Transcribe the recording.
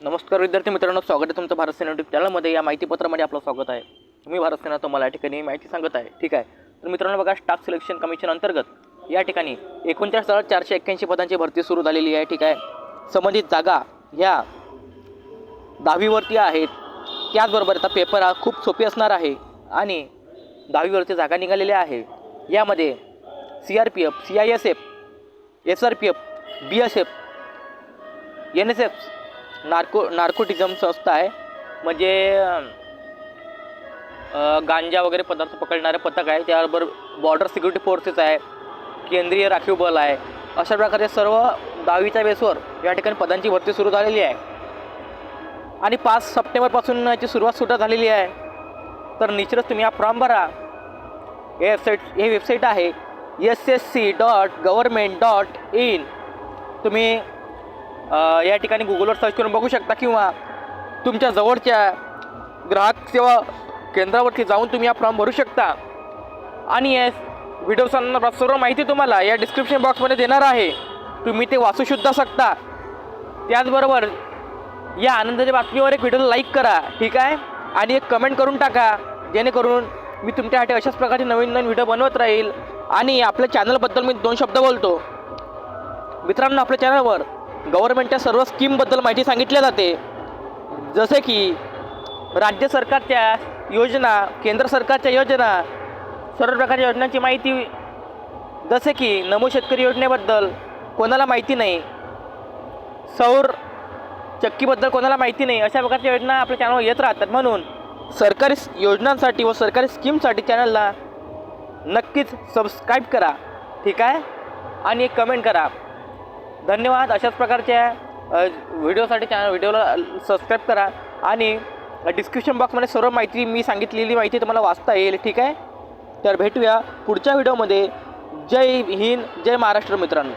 नमस्कार विद्यार्थी मित्रांनो स्वागत आहे तुमचं भारत सेना यूट्यूब चॅनलमध्ये. या माहितीपत्रामध्ये आपलं स्वागत आहे. मी भारत सेना तुम्हाला या ठिकाणी माहिती सांगत आहे. ठीक आहे? तर मित्रांनो बघा स्टाफ सिलेक्शन कमिशन अंतर्गत या ठिकाणी एकोणचाळीस हजार चारशे एक्क्याऐंशी पदांची भरती सुरू झालेली आहे. ठीक आहे? संबंधित जागा ह्या दहावीवरती आहेत. त्याचबरोबर आता पेपर हा खूप सोपी असणार आहे आणि दहावीवरती जागा निघालेल्या आहे. यामध्ये C R P F C I S F S R P F B S F N S F narco नार्कोटिझम संस्था आहे. म्हणजे गांजा वगैरे पदार्थ पकडणारे पथक आहे. त्याबरोबर बॉर्डर सिक्युरिटी फोर्सेस आहे. केंद्रीय राखीव बल आहे. अशा प्रकारे सर्व दहावीच्या बेसवर या ठिकाणी पदांची भरती सुरू झालेली आहे. आणि पाच सप्टेंबरपासून याची सुरुवात सुद्धा झालेली आहे. तर निश्चितच तुम्ही हा फॉर्म भरा. हे वेबसाईट हे वेबसाईट आहे. S S C dot government dot in तुम्ही या ठिकाणी गुगलवर सर्च करून बघू शकता किंवा तुमच्या जवळच्या ग्राहक सेवा केंद्रावरती जाऊन तुम्ही हा फॉर्म भरू शकता. आणि या व्हिडिओ संदर्भात सर्व माहिती तुम्हाला या डिस्क्रिप्शन बॉक्समध्ये देणार आहे. तुम्ही ते वाचू सुद्धा शकता. त्याचबरोबर या आनंदाच्या बातमीवर एक व्हिडिओला लाईक करा ठीक आहे? आणि एक कमेंट करून टाका जेणेकरून मी तुमच्यासाठी अशाच प्रकारचे नवीन नवीन व्हिडिओ बनवत राहील. आणि आपल्या चॅनलबद्दल मी दोन शब्द बोलतो. मित्रांनो आपल्या चॅनलवर गव्हर्नमेंटच्या सर्व स्कीमबद्दल माहिती सांगितली जाते. जसे की राज्य सरकारच्या योजना केंद्र सरकारच्या योजना सर्व प्रकारच्या योजनांची माहिती जसे की नमो शेतकरी योजनेबद्दल कोणाला माहिती नाही सौर चक्कीबद्दल कोणाला माहिती नाही अशा प्रकारच्या योजना आपल्या चॅनलवर येत राहतात. म्हणून सरकारी योजनांसाठी व सरकारी स्कीमसाठी चॅनलला नक्कीच सबस्क्राईब करा. ठीक आहे? आणि एक कमेंट करा. धन्यवाद. अशाच प्रकारच्या व्हिडिओसाठी चॅनल व्हिडिओला सबस्क्राईब करा. आणि डिस्क्रिप्शन बॉक्समध्ये सर्व माहिती मी सांगितलेली माहिती तुम्हाला वाचता येईल ठीक आहे? तर भेटूया पुढच्या व्हिडिओमध्ये. जय हिंद जय महाराष्ट्र मित्रांनो.